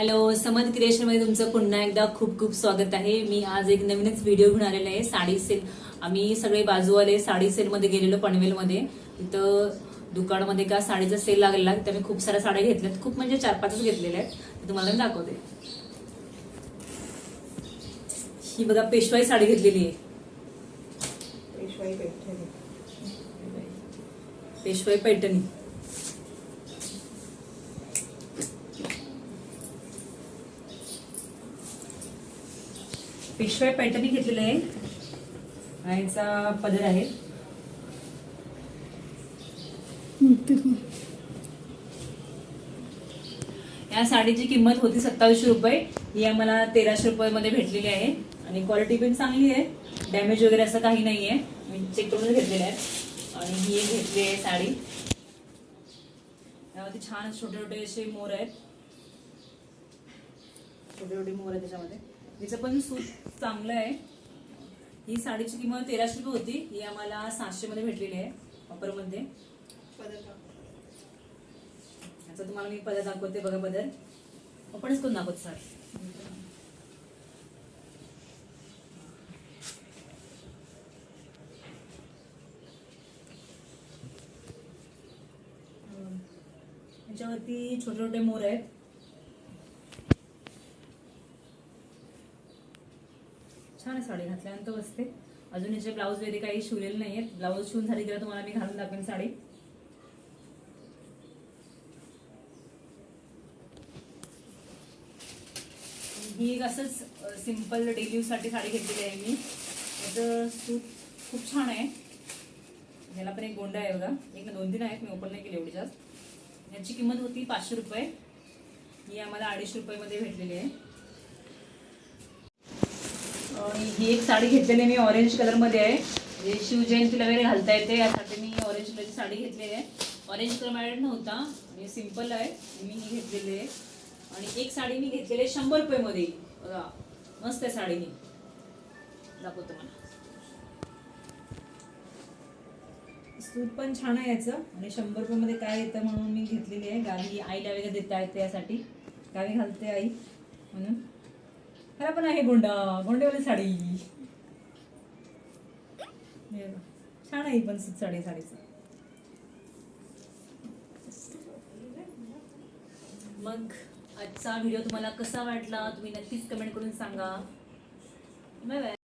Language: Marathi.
हॅलो समद क्रिएशनमध्ये तुमचं पुन्हा एकदा खूप खूप स्वागत आहे. मी आज एक नवीनच व्हिडिओ घेऊन आलेला आहे साडी सेल आम्ही सगळे बाजूवाले साडी सेल मध्ये गेलेलो पनवेलमध्ये. तिथं दुकानामध्ये का साडीचा सेल लागलेला तिथे मी खूप साऱ्या साड्या घेतल्यात. खूप म्हणजे चार पाचच घेतलेल्या आहेत. ते तुम्हाला मी दाखवते. ही बघा पेशवाई साडी घेतलेली आहे. पेशवाई पैठणी. पेशवाई पैठणी. पिशवे पैठणी घेतलेली आहे हा पदर आहे. या साडीची किंमत होती सत्तावीसशे रुपये. ही आम्हाला तेराशे रुपये मध्ये भेटलेली आहे. आणि क्वालिटी पण चांगली आहे. डॅमेज वगैरे असं काही नाही आहे. मी चेक करून घेतलेले आहे. आणि ही एक घेतली आहे साडी. त्यावरती छान छोटे छोटे असे मोर आहेत. छोटे छोटे मोर आहेत त्याच्यामध्ये. हिचं पण सूट चांगलं आहे. ही साडीची किंमत तेराशे रुपये होती. ही आम्हाला सातशे मध्ये भेटलेली आहे वापरमध्ये याचा तुम्हाला मी पदर दाखवते. बघा पदर. आपणच करून दाखवत सर. याच्यावरती छोटे छोटे मोर आहेत. छान साडी घातल्यानंतर असते अजून याचे ब्लाऊज वगैरे काही शिवलेले नाही आहेत ब्लाऊज शिवून झाली की तुम्हाला मी घालून दाखवेन साडी. ही एक असंच सिंपल डेली यूजसाठी साडी घेतलेली आहे मी. याचं सूट खूप छान आहे. याला पण एक गोंडा आहे बघा. एक ना दोन तीन आहेत. मी ओपन नाही केली एवढी जास्त. याची किंमत होती पाचशे रुपये. ही आम्हाला अडीचशे रुपयामध्ये भेटलेली आहे. ही एक साडी घेतलेली आहे मी ऑरेंज कलरमध्ये आहे. म्हणजे शिवजयंतीला वगैरे घालता येते यासाठी मी ऑरेंज कलरची साडी घेतलेली आहे. ऑरेंज कलर मॅडम नव्हता आणि सिंपल आहे मी ही घेतलेली आहे. आणि एक साडी मी घेतलेली आहे शंभर रुपयेमध्ये बघा मस्त आहे साडी मी दाखवतो मला सूट पण छान आहे याचं. आणि शंभर रुपयामध्ये काय येतं म्हणून मी घेतलेली आहे. गावी आईला वगैरे देता येते यासाठी. गावी घालते आई म्हणून. ह्याला पण आहे गोंडा. गोंडेवाली साडी. छान आहे पण साडी साडीच. मग आजचा व्हिडिओ तुम्हाला कसा वाटला? तुम्ही नक्कीच कमेंट करून सांगा. बाय.